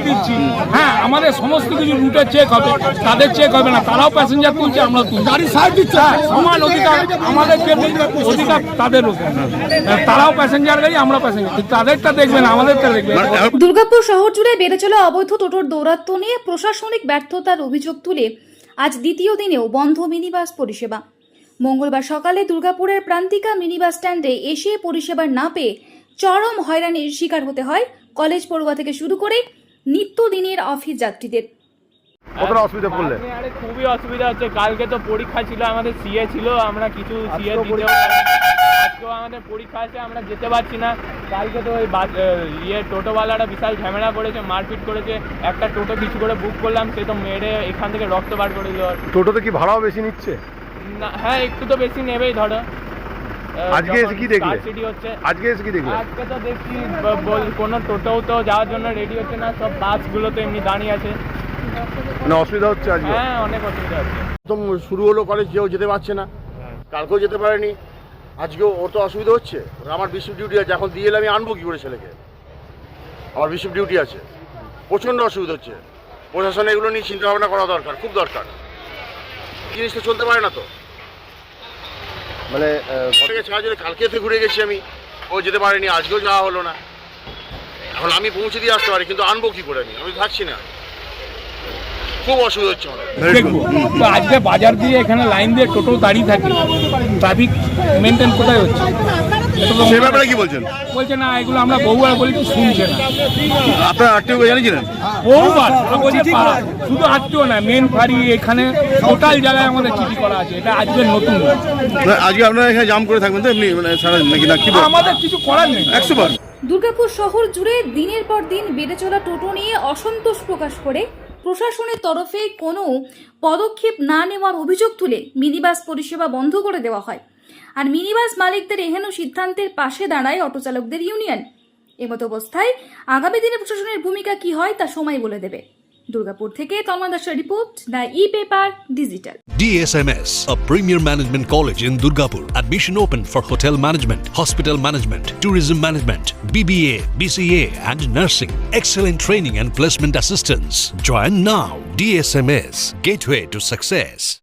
দিচ্ছি। হ্যাঁ আমাদের সমস্ত কিছু রুটে চেক হবে তাদের চেক হবে না তারাও প্যাসেঞ্জার তুলছে আমরা তুলছি। গাড়ি সাইড দিচ্ছে। সমান অধিকার আমাদের অধিকার তাদের তারাও প্যাসেঞ্জার গাড়ি আমরা প্যাসেঞ্জার তাদেরটা দেখবে না আমাদেরটা দেখবে দুর্গাপুর শহর জুড়ে বেড়ে চলা অবৈধ টোটোর দৌরাত্ম নিয়ে প্রশাসনিক ব্যর্থতার অভিযোগ তুলে আজ দ্বিতীয় দিনেও বন্ধ মিনিবাস পরিষেবা। মঙ্গলবার সকালে দুর্গাপুরের প্রান্তিকা মিনিবাস স্ট্যান্ডে এসে পরিষেবা না পেয়ে চরম হয়রানির শিকার হতে হয় কলেজ পড়ুয়া থেকে শুরু করে নিত্যদিনের অফিস যাত্রীদের। কতটা অসুবিধা পড়লে? আরে আরে খুবই অসুবিধা হচ্ছে। কালকে তো পরীক্ষা ছিল আমাদের সিএ ছিল আমরা কিছু সিএ আজকেও দিতেও আজকেও আমাদের পরীক্ষা আছে আমরা যেতে পারছি না। কালকে তো ওই ইয়ে টোটোওয়ালারা বিশাল ঝামেলা করেছে মারপিট করেছে। একটা টোটো কিছু করে বুক করলাম সে তো মেরে এখান থেকে রক্ত বার করে দিল। টোটোতে কি ভাড়াও বেশি নিচ্ছে? না হ্যাঁ একটু তো বেশি নেবেই ধরো। আজকে এসে কি দেখলে? আজকে এসে কি দেখলে? আজকে তো দেখছি কোনো টোটোও তো যাওয়ার জন্য রেডি হচ্ছে না সব বাসগুলো তো এমনি দাঁড়িয়ে আছে। মানে অসুবিধা হচ্ছে আজকে? হ্যাঁ অনেক অসুবিধা হচ্ছে। প্রথম শুরু হলো কলেজ কেউ যেতে পারছে না। কালকেও যেতে পারেনি। আজকেও ওর তো অসুবিধা হচ্ছে। আমার বিশ্ব ডিউটি আছে। এখন দিয়ে এলে আমি আনব কী করে ছেলেকে? আমার বিশ্ব ডিউটি আছে। প্রচণ্ড অসুবিধা হচ্ছে। প্রশাসন এগুলো নিয়ে চিন্তা ভাবনা করা দরকার খুব দরকার। জিনিসটা চলতে পারে না তো। মানে কালকে থেকে ঘুরে গেছি আমি ও যেতে পারিনি আজকেও যাওয়া হলো না। এখন আমি পৌঁছে দিয়ে আসতে পারি কিন্তু আনব কি করে আমি? আমি থাকছি না। খুব অসুবিধা হচ্ছে আমার। তো আজকে বাজার দিয়ে এখানে লাইন দিয়ে টোটো দাঁড়িয়ে থাকে ট্রাফিক মেনটেন কোথায় হচ্ছে? তো সে ব্যাপারে কি বলছেন? বলছে না এগুলো আমরা বহুবার বলি শুনছে না। আপনার আরটিও জানিয়েছিলেন? বহুবার শুধু আত্মীয় না মেন ফাড়ি এখানে টোটাল জায়গায় আমাদের চিঠি করা আছে এটা আজকের নতুন আজকে আপনারা এখানে জাম করে থাকবেন তো এমনি মানে সারা নাকি না কি আমাদের কিছু করার নেই। একশো বার দুর্গাপুর শহর জুড়ে দিনের পর দিন বেড়ে চলা টোটো নিয়ে অসন্তোষ প্রকাশ করে। প্রশাসনের তরফে কোনো পদক্ষেপ না নেওয়ার অভিযোগ তুলে মিনিবাস পরিষেবা বন্ধ করে দেওয়া হয়। আর মিনিবাস মালিকদের এহেন সিদ্ধান্তের পাশে দাঁড়ায় অটোচালকদের ইউনিয়ন এমতো অবস্থায় আগামী দিনে প্রশাসনের ভূমিকা কি হয় তা সময় বলে দেবে দুর্গাপুর থেকে Tanmoy report the e paper digital DSMS, a premier management college in Durgapur. Admission open for hotel management, hospital management, tourism management, BBA, BCA, and nursing. Excellent training and placement assistance. Join now. DSMS, gateway to success.